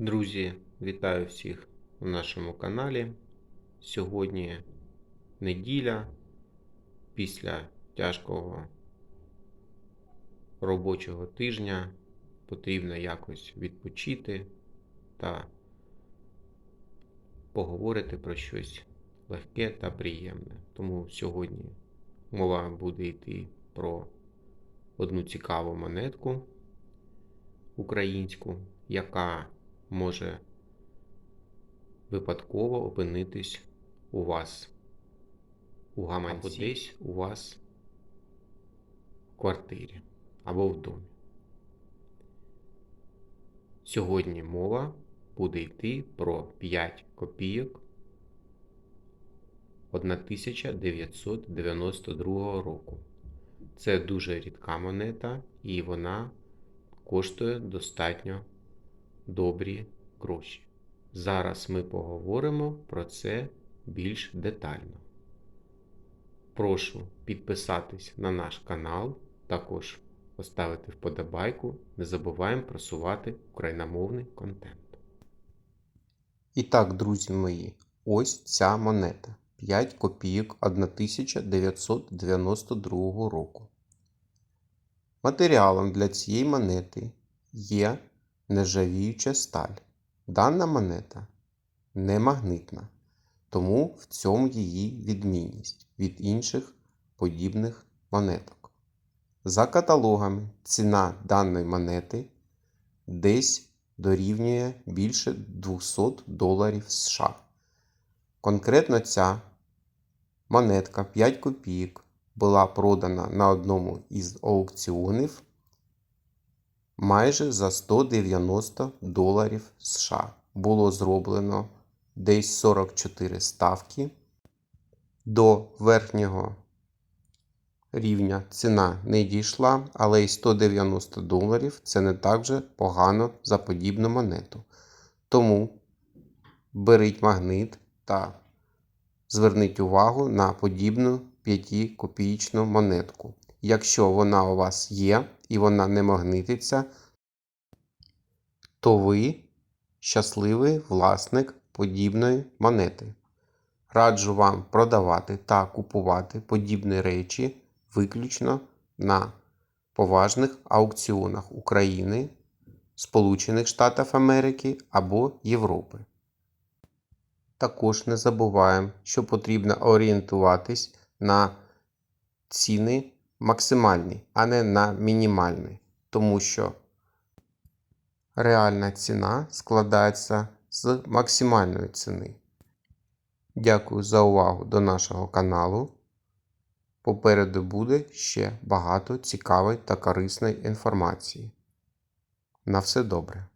Друзі, вітаю всіх на нашому каналі. Сьогодні неділя після тяжкого робочого тижня потрібно якось відпочити та поговорити про щось легке та приємне. Тому сьогодні мова буде йти про одну цікаву монетку українську, яка може випадково опинитись у вас у гаманці, або десь у вас в квартирі або в домі. Сьогодні мова буде йти про 5 копійок 1992 року. Це дуже рідка монета, і вона коштує достатньо добрі гроші. Зараз ми поговоримо про це більш детально. Прошу підписатись на наш канал, також поставити вподобайку. Не забуваємо просувати україномовний контент. І так, друзі мої, ось ця монета 5 копійок 1992 року. Матеріалом для цієї монети є нержавіюча сталь. Дана монета не магнитна, тому в цьому її відмінність від інших подібних монеток. За каталогами ціна даної монети десь дорівнює більше 200 доларів США. Конкретно ця монетка 5 копійок була продана на одному із аукціонів майже за 190 доларів США. Було зроблено десь 44 ставки. До верхнього рівня ціна не дійшла, але й 190 доларів це не так вже погано за подібну монету. Тому беріть магнит та зверніть увагу на подібну 5-копійчну монетку. Якщо вона у вас є і вона не магнититься, то ви щасливий власник подібної монети. Раджу вам продавати та купувати подібні речі виключно на поважних аукціонах України, Сполучених Штатів Америки або Європи. Також не забуваємо, що потрібно орієнтуватись на ціни максимальні, а не на мінімальні, тому що реальна ціна складається з максимальної ціни. Дякую за увагу до нашого каналу. Попереду буде ще багато цікавої та корисної інформації. На все добре!